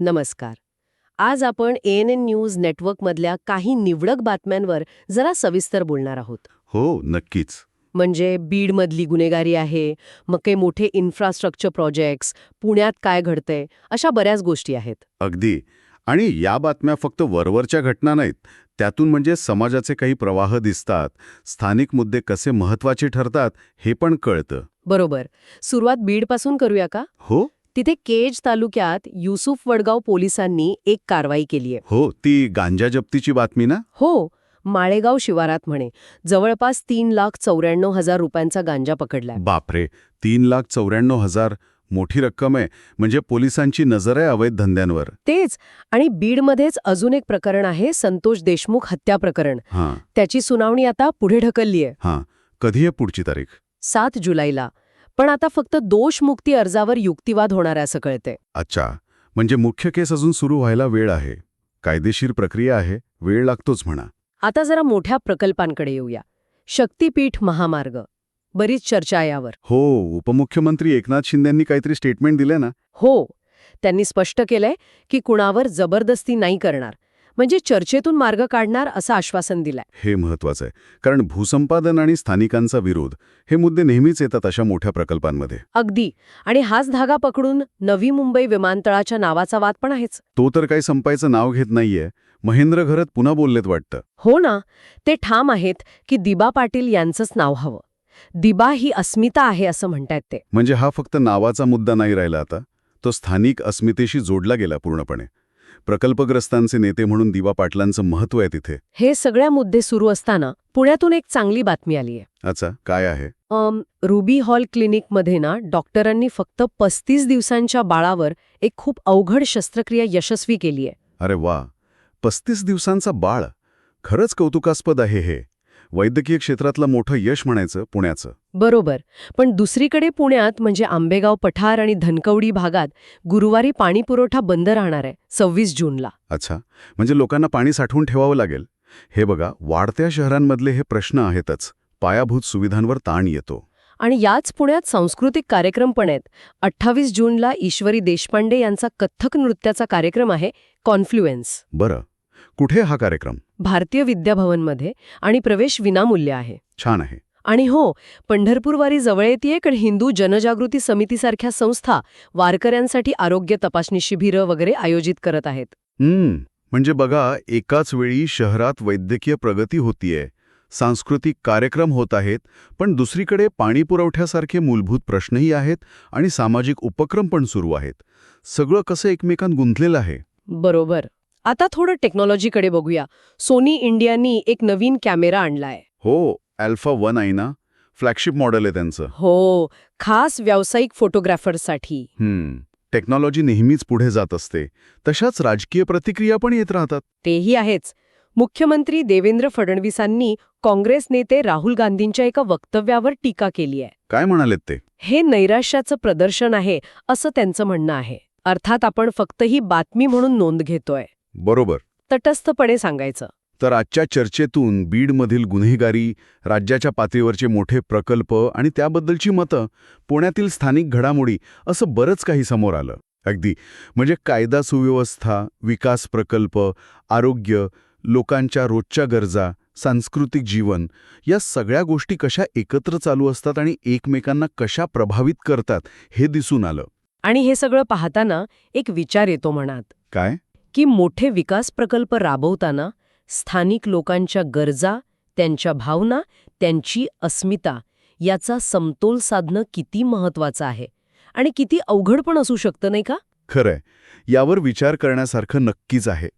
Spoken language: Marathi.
नमस्कार. आज आपण एन एन न्यूज नेटवर्कमधल्या काही निवडक बातम्यांवर जरा सविस्तर बोलणार आहोत. हो नक्कीच. म्हणजे बीडमधली गुन्हेगारी आहे मग काही मोठे इन्फ्रास्ट्रक्चर प्रोजेक्ट्स पुण्यात काय घडतंय अशा बऱ्याच गोष्टी आहेत. अगदी. आणि या बातम्या फक्त वरवरच्या घटना नाहीत त्यातून म्हणजे समाजाचे काही प्रवाह दिसतात स्थानिक मुद्दे कसे महत्त्वाचे ठरतात हे पण कळतं. बरोबर. सुरुवात बीडपासून करूया का? हो. तिथे केज तालुक्यात युसुफ वडगाव पोलिसांनी एक कारवाई केली आहे. हो ती गांजा जप्तीची बातमी ना? हो माळेगाव शिवारात म्हणे जवळपास तीन लाख चौऱ्याण्णव हजार रुपयांचा गांजा पकडलाय. बापरे तीन लाख चौऱ्याण्णव हजार मोठी रक्कम आहे. म्हणजे पोलिसांची नजर आहे अवैध धंद्यांवर. तेच आणि बीडमध्येच अजून एक प्रकरण आहे संतोष देशमुख हत्या प्रकरण. हां. त्याची सुनावणी आता पुढे ढकलली आहे. हां कधी आहे पुढची तारीख? सात जुलैला. पण आता फक्त दोषमुक्ती अर्जावर युक्तिवाद होणार असं कळतंय. अच्छा. म्हणजे मुख्य केस अजून सुरू व्हायला वेळ आहे. कायदेशीर प्रक्रिया आहे. वेळ लागतोच म्हणा. आता जरा मोठ्या प्रकल्पांकडे येऊया. शक्तीपीठ महामार्ग. बरीच चर्चा यावर. हो उपमुख्यमंत्री एकनाथ शिंदेंनी काहीतरी स्टेटमेंट दिले ना? हो. त्यांनी स्पष्ट केलंय की कुणावर जबरदस्ती नाही करणार. म्हणजे चर्चेतून मार्ग काढणार असं आश्वासन दिलंय. हे महत्वाचं आहे. कारण भूसंपादन आणि स्थानिकांचा विरोध हे मुद्दे नेहमीच येतात अशा मोठ्या प्रकल्पांमध्ये. अगदी. आणि हाच धागा पकडून नवी मुंबई विमानतळाच्या नावाचा वाद पण आहेच. तो तर काही संपायचं नाव घेत नाहीये. महेंद्र घरत पुन्हा बोललेत वाटतं. हो ना. ते ठाम आहेत की दिबा पाटील यांचंच नाव हवं. दिबा ही अस्मिता आहे असं म्हणतायत ते. म्हणजे हा फक्त नावाचा मुद्दा नाही राहिला आता. तो स्थानिक अस्मितेशी जोडला गेला पूर्णपणे. प्रकल्पग्रस्तांचे नेते म्हणून दिवा पाटलांचं महत्त्व आहे तिथे. हे सगळ्या मुद्दे सुरू असताना पुण्यातून एक चांगली बातमी आली आहे अच्छा काय आहे? अम, रुबी हॉल क्लिनिकमध्ये ना डॉक्टरांनी फक्त पस्तीस दिवसांच्या बाळावर एक खूप अवघड शस्त्रक्रिया यशस्वी केली आहे अरे वा पस्तीस दिवसांचा बाळ? खरंच कौतुकास्पद आहे हे. वैद्यकीय क्षेत्रातलं मोठं यश म्हणायचं पुण्याचं. बरोबर. पण दुसरीकडे पुण्यात म्हणजे आंबेगाव पठार आणि धनकवडी भागात गुरुवारी पाणी पुरवठा बंद राहणार आहे सव्वीस जूनला. अच्छा. म्हणजे लोकांना पाणी साठवून ठेवावं लागेल. हे बघा वाढत्या शहरांमधले हे प्रश्न आहेतच. पायाभूत सुविधांवर ताण येतो. आणि याच पुण्यात सांस्कृतिक कार्यक्रम पण आहेत. अठ्ठावीस जूनला ईश्वरी देशपांडे यांचा कथ्थक नृत्याचा कार्यक्रम आहे कॉन्फ्लुएन्स. बरं. कुठे हा कार्यक्रम? भारतीय विद्याभवनमध्ये आणि प्रवेश विनामूल्य आहे. छान आहे. आणि हो पंढरपूरवारी जवळ येते कारण हिंदू जनजागृती समितीसारख्या संस्था वारकऱ्यांसाठी आरोग्य तपासणी शिबिरं वगैरे आयोजित करत आहेत. हम्म म्हणजे बघा एकाच वेळी शहरात वैद्यकीय प्रगती होतीये. सांस्कृतिक कार्यक्रम होत आहेत पण दुसरीकडे पाणी पुरवठ्यासारखे मूलभूत प्रश्नही आहेत आणि सामाजिक उपक्रम पण सुरू आहेत. सगळं कसं एकमेकांत गुंतलेलं आहे? बरोबर. आता थोडं टेक्नॉलॉजीकडे बघूया. सोनी इंडियानी एक नवीन कॅमेरा आणलाय. हो अल्फा वन आहे ना? फ्लॅगशिप मॉडेल आहे त्यांचं. हो खास व्यावसायिक फोटोग्राफरसाठी हम्म टेक्नॉलॉजी नेहमीच पुढे जात असते. तशाच राजकीय प्रतिक्रिया पण येत राहतात. तेही आहेच. मुख्यमंत्री देवेंद्र फडणवीसांनी काँग्रेस नेते राहुल गांधींच्या एका वक्तव्यावर टीका केली आहे. काय म्हणालेत ते? हे नैराश्याचं प्रदर्शन आहे असं त्यांचं म्हणणं आहे. अर्थात आपण फक्त ही बातमी म्हणून नोंद घेतोय. बरोबर. तटस्थपणे सांगायचं. तर आजच्या चर्चेतून बीडमधील गुन्हेगारी राज्याच्या पातळीवरचे मोठे प्रकल्प आणि त्याबद्दलची मतं पुण्यातील स्थानिक घडामोडी असं बरंच काही समोर आलं. अगदी. म्हणजे कायदा सुव्यवस्था विकास प्रकल्प आरोग्य लोकांच्या रोजच्या गरजा सांस्कृतिक जीवन या सगळ्या गोष्टी कशा एकत्र चालू असतात आणि एकमेकांना कशा प्रभावित करतात हे दिसून आलं. आणि हे सगळं पाहताना एक विचार येतो मनात. काय? की मोठे विकास प्रकल्प राबवताना स्थानिक लोकांच्या गरजा त्यांच्या भावना त्यांची अस्मिता याचा समतोल साधणं किती महत्वाचं आहे आणि किती अवघड पण असू शकतं नाही का? खरंय. यावर विचार करण्यासारखं नक्कीच आहे.